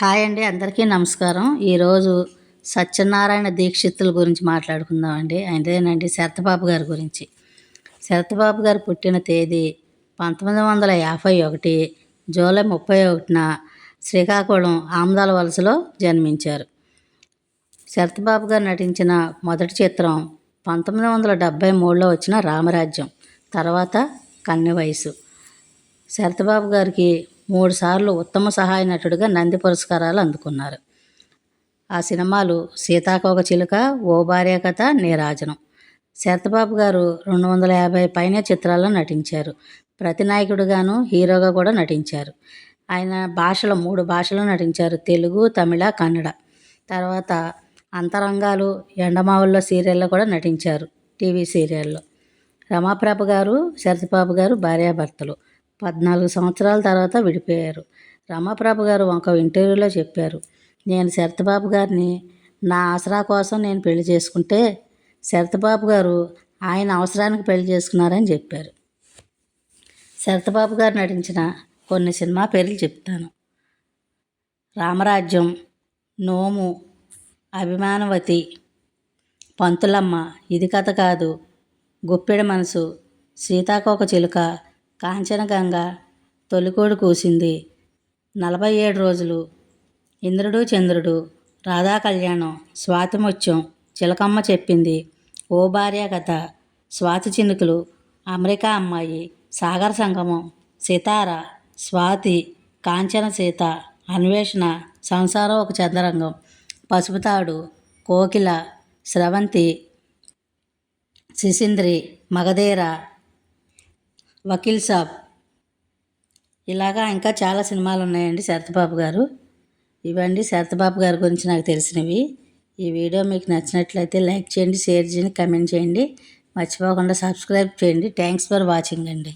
Hi అండి అందరికీ నమస్కారం. ఈరోజు సత్యనారాయణ దీక్షితుల గురించి మాట్లాడుకుందామండి. అదేనండి శరతబాబు గారి గురించి. శరతబాబు గారు పుట్టిన తేదీ పంతొమ్మిది వందల యాభై ఒకటి జూలై ముప్పై ఒకటిన శ్రీకాకుళం ఆమదాల వలసలో జన్మించారు. శరతబాబు గారు నటించిన మొదటి చిత్రం పంతొమ్మిది వందల డెబ్భై మూడులో వచ్చిన రామరాజ్యం తర్వాత కన్నె వయసు శరతబాబు గారికి మూడుసార్లు ఉత్తమ సహాయ నటుడిగా నంది పురస్కారాలు అందుకున్నారు. ఆ సినిమాలు సీతాకోక చిలుక ఓ భార్య కథ నీరాజనం శరతబాబు గారు రెండు వందల యాభై పైన చిత్రాల్లో నటించారు. ప్రతి నాయకుడిగాను హీరోగా కూడా నటించారు. ఆయన భాషలో మూడు భాషలు నటించారు. తెలుగు తమిళ కన్నడ. తర్వాత అంతరంగాలు ఎండమావుల్లో సీరియల్లో కూడా నటించారు టీవీ సీరియల్లో. రమాప్రభ గారు శరత్బాబు గారు భార్యాభర్తలు. పద్నాలుగు సంవత్సరాల తర్వాత విడిపోయారు. రమాప్రభ గారు ఒక ఇంటర్వ్యూలో చెప్పారు నేను శరత్బాబు గారిని నా ఆసరా కోసం నేను పెళ్ళి చేసుకుంటే శరత్బాబు గారు ఆయన అవసరానికి పెళ్ళి చేసుకున్నారని చెప్పారు. శరత్బాబు గారు నటించిన కొన్ని సినిమా పేర్లు చెప్తాను. రామరాజ్యం నోము అభిమానవతి పంతులమ్మ ఇది కథ కాదు గుప్పెడ మనసు సీతాకోక చిలుక కాంచనగంగ తొలికోడు కూసింది. నలభై ఏడు రోజులు. ఇంద్రుడు చంద్రుడు రాధా కళ్యాణం స్వాతిముత్యం చిలకమ్మ చెప్పింది. ఓ భార్య కథ. స్వాతి చినుకులు అమెరికా అమ్మాయి సాగర సంగమం సితార స్వాతి కాంచన సీత అన్వేషణ సంసారం ఒక చదరంగం పసుపుతాడు కోకిల స్రవంతి శిశింద్రి మగధీర వకీల్ సాబ్. ఇలాగా ఇంకా చాలా సినిమాలు ఉన్నాయండి శరత్బాబు గారు. ఇవండి శరత్బాబు గారి గురించి నాకు తెలిసినవి. ఈ వీడియో మీకు నచ్చినట్లయితే లైక్ చేయండి షేర్ చేయండి కమెంట్ చేయండి. మర్చిపోకుండా సబ్స్క్రైబ్ చేయండి. థ్యాంక్స్ ఫర్ వాచింగ్ అండి.